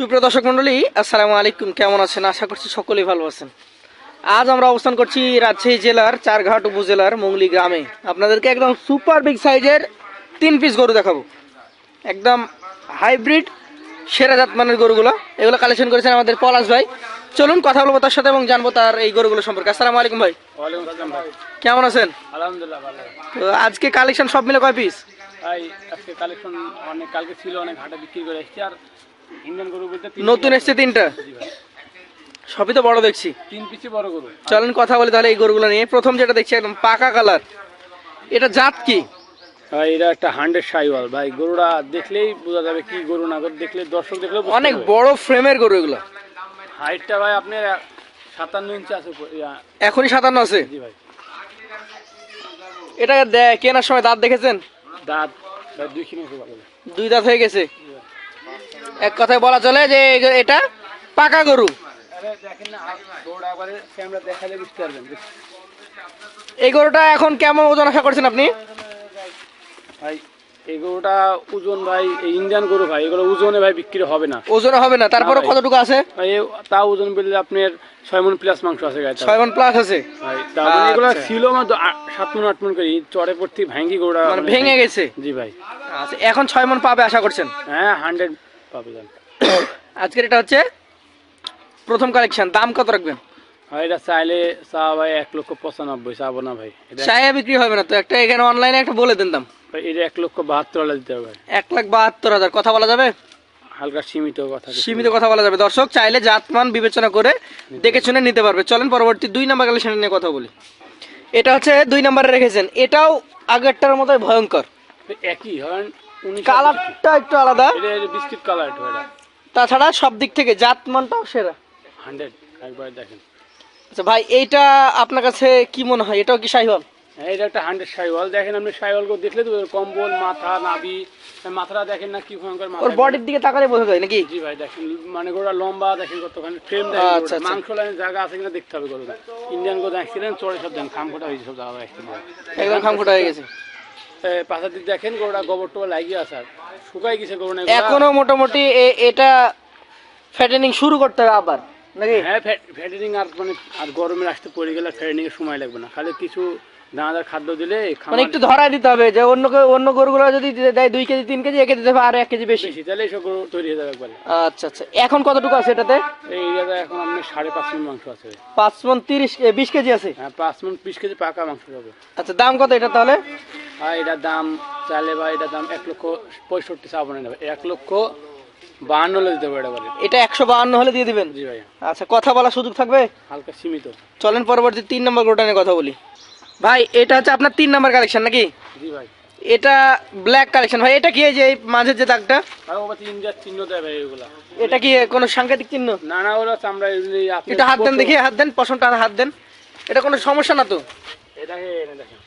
সুপ্রিয় দর্শক মন্ডলী আসসালামু আলাইকুম। কেমন আছেন? আশা করছি সকলেই ভালো আছেন। আজ আমরা অবস্থান করছি রাজশাহী জেলার চারঘাট উপজেলার মঙ্গলি গ্রামে। আপনাদেরকে একদম সুপার বিগ সাইজের তিন পিস গরু দেখাবো। একদম হাইব্রিড সেরা জাত মানের গরুগুলো। এগুলো কালেকশন করেছেন আমাদের পলাশ ভাই। চলুন কথা বলব তার সাথে এবং জানব তার এই গরুগুলো সম্পর্কে। আসসালামু আলাইকুম ভাই। কেমন আছেন? আলহামদুলিল্লাহ তো আজকে কালেকশন সব মিলে কয় পিস ভাই আজকে কালেকশন অনেক কালকে ছিল অনেক হাটে বিক্রি করে এসেছি। আর নতুন এসছে তিনটা? সবই তো বড় দেখছি। তিন পিসি বড় গরু। চলেন কথা বলি তাহলে এই গরুগুলো নিয়ে। প্রথম যেটা দেখছি একদম পাকা কালার। এটা জাত কি? এটা একটা হান্ড্রেড সাইওয়াল। ভাই গরুটা দেখলেই বোঝা যাবে কি গরু না গরু দেখলে দর্শক দেখলে অনেক বড় ফ্রেমের গরু এগুলো। হাইটটা ভাই আপনার সাতান্ন ইঞ্চি আছে এখনই সাতান্ন আছে? জি ভাই। এটা কেনার সময় দাঁত দেখেছেন? দাঁত দুই দুই দাঁত হয়ে গেছে। এক কথায় বলা চলে যে এটা পাকা গরু। গরুটা এই গরুটা এখন কেমন ওজন আশা করছেন আপনি? ভাই এই গরুটা ওজন ভাই এই ইন্ডিয়ান গরু ভাই এগুলো ওজনে ভাই বিক্রি হবে না। ওজন হবে না তারপরে কতটুকু আছে? ভাই তা ওজন বললে আপনার ছয় মন প্লাস মাংস আছে গায়ে ছয় মন প্লাস আছে। ভাই তারপরে এগুলো আচ্ছা। ছিল মাত্র সাত মন আট মন করে এই চড়ে পড়তে ভাঙ্গি গোড়া মানে ভেঙে গেছে। জি ভাই। আচ্ছা এখন ছয় মন পাবে আশা করছেন? হ্যাঁ হান্ড্রেড আজকের এটা হচ্ছে প্রথম কালেকশন দাম কত রাখবেন? এটা চাইলে চা ভাই এক লক্ষ পঁচানব্বই চাবো না ভাই। এটা বিক্রি হবে না তো একটা এখানে অনলাইনে একটা বলে দেন দাম। এটা এক লক্ষ বাহাত্তর হাজার দিতে হবে এক লাখ বাহাত্তর হাজার কথা বলা যাবে? হালকা সীমিত কথা সীমিত কথা বলা যাবে। দর্শক চাইলে জাতমান বিবেচনা করে দেখে শুনে নিতে পারবে। চলেন পরবর্তী দুই নাম্বার কালেকশন নিয়ে কথা বলি। এটা হচ্ছে দুই নাম্বারে রেখেছেন। এটাও আগেরটার মতোই ভয়ঙ্কর। একই কালারটা একটু আলাদা। বিস্কিট কালার এটা। তাছাড়া সব দিক থেকে জাতমানটাও সেরা। হান্ড্রেড একবার দেখেন। আচ্ছা ভাই এইটা আপনার কাছে কি মনে হয়? এটাও কি সাইহল হ্যাঁ এটা একটা হান্ড্রেড সাইওয়াল। দেখেন আপনি সাইওয়াল দেখলে তো কম্বল মাথা নাভি মাথাটা দেখেন না কি ভয়ঙ্কর মাথা। ওর বডির দিকে তাকালে বোঝা যায় নাকি? জি ভাই দেখেন মানে গরুটা লম্বা দেখেন কতখানি ফ্রেম আচ্ছা, দেখেন আচ্ছা। মাংস লাইনের জায়গা আছে কিনা দেখতে হবে গরুটা ইন্ডিয়ান গরু অ্যাক্সিডেন্ট চড়ে সব দেন খাম ফোটা হয়েছে সব জায়গা একদম খামখোটা হয়ে গেছে। দিক দেখেন গরুটা গোবর টোবর লাগিয়ে শুকাই গেছে গরু এখনও মোটামুটি এটা ফ্যাটেনিং শুরু করতে হবে আবার নাকি? হ্যাঁ ফ্যাটেনিং আর মানে আর আসতে পড়ে গেলে ফ্যাটেনিং এর সময় লাগবে না। খালি কিছু দানাদার খাদ্য দিলে মানে একটু ধরাই দিতে হবে যে অন্য অন্য গরুগুলো যদি দেয় দুই কেজি তিন কেজি একে দিতে হবে আর এক কেজি বেশি। তাহলে এইসব গরু তৈরি হয়ে যাবে একবারে। আচ্ছা আচ্ছা। এখন কতটুকু আছে এটাতে? এই এখন আপনি সাড়ে পাঁচ মিনিট মাংস আছে। পাঁচ মন তিরিশ বিশ কেজি আছে? হ্যাঁ পাঁচ মিনিট বিশ কেজি পাকা মাংস পাবে আচ্ছা দাম কত এটা তাহলে? আর এটার দাম চাইলে ভাই এটার দাম এক লক্ষ পঁয়ষট্টি চাবো নেবে। এক লক্ষ বাহান্ন হলে দিতে পারে এবারে এটা একশো বাহান্ন হলে দিয়ে দিবেন? জি ভাই আচ্ছা কথা বলার সুযোগ থাকবে? হালকা সীমিত। চলেন পরবর্তী তিন নম্বর গোটা নিয়ে কথা বলি। ভাই এটা হচ্ছে আপনার তিন নম্বর কালেকশন নাকি? জি ভাই। এটা ব্ল্যাক কালেকশন ভাই এটা কি এই যে এই মাঝের যে দাগটা? চিহ্ন দেয় ভাই এগুলা। এটা কি কোনো সাংকেতিক চিহ্ন? না না ওরা আপনি এটা হাত দেন দেখি হাত দেন পশমটা হাত দেন। এটা কোনো সমস্যা না তো? এটা দেখেন।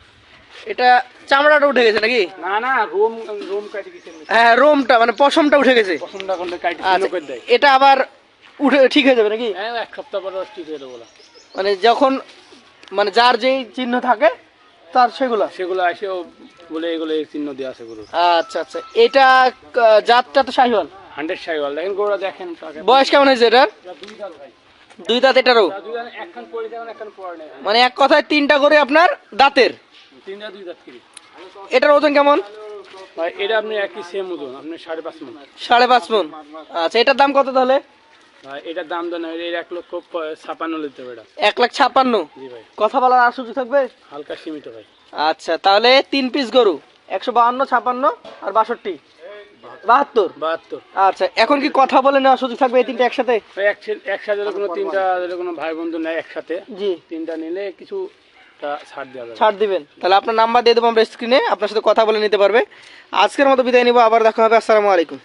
এটা চামড়াটা উঠে গেছে নাকি? না না রোম রোম কাটি গেছে। হ্যাঁ রোমটা মানে পশমটা উঠে গেছে। পছন্দ করলে কাটি আচ্ছা, করে দেয়। এটা আবার উঠে ঠিক হয়ে যাবে নাকি? হ্যাঁ এক সপ্তাহ পরে ঠিক হয়ে যাবে মানে যখন মানে যার যেই চিহ্ন থাকে তার সেগুলা? সেগুলো ও বলে এগুলো এই চিহ্ন দেওয়া আছে গরু আচ্ছা আচ্ছা এটা জাতটা তো শাহিওয়াল? হান্ড্রেড সাইওয়াল দেখেন গরুটা দেখেন বয়স কেমন হয়েছে এটার? দুই দাঁত এটারও? মানে এক কথায় তিনটা করে আপনার দাঁতের? তিনটা দুই দাঁত কিরি এটার ওজন কেমন? ভাই এটা আপনি একই সেম ওজন আপনি সাড়ে পাঁচ মন। সাড়ে পাঁচ মন। আচ্ছা এটার দাম কত তাহলে? ভাই এটার দাম দেন এর এক লক্ষ ছাপান্ন লিখতে হবে এটা এক লাখ জি ভাই। কথা বলার আর সুযোগ থাকবে? হালকা সীমিত ভাই। আচ্ছা তাহলে তিন পিস গরু একশো বাহান্ন ছাপান্ন আর বাষট্টি। বাহাত্তর? বাহাত্তর। আচ্ছা এখন কি কথা বলে নেওয়ার সুযোগ থাকবে এই তিনটা একসাথে? একসাথে কোনো তিনটা কোনো ভাই বন্ধু নেয় একসাথে জি। তিনটা নিলে কিছু ছাড় দিবেন। তাহলে আপনার নাম্বার দিয়ে দেবো আমরা স্ক্রিনে আপনার সাথে কথা বলে নিতে পারবে। আজকের মতো বিদায় নিবো, আবার দেখা হবে, আসসালামু আলাইকুম।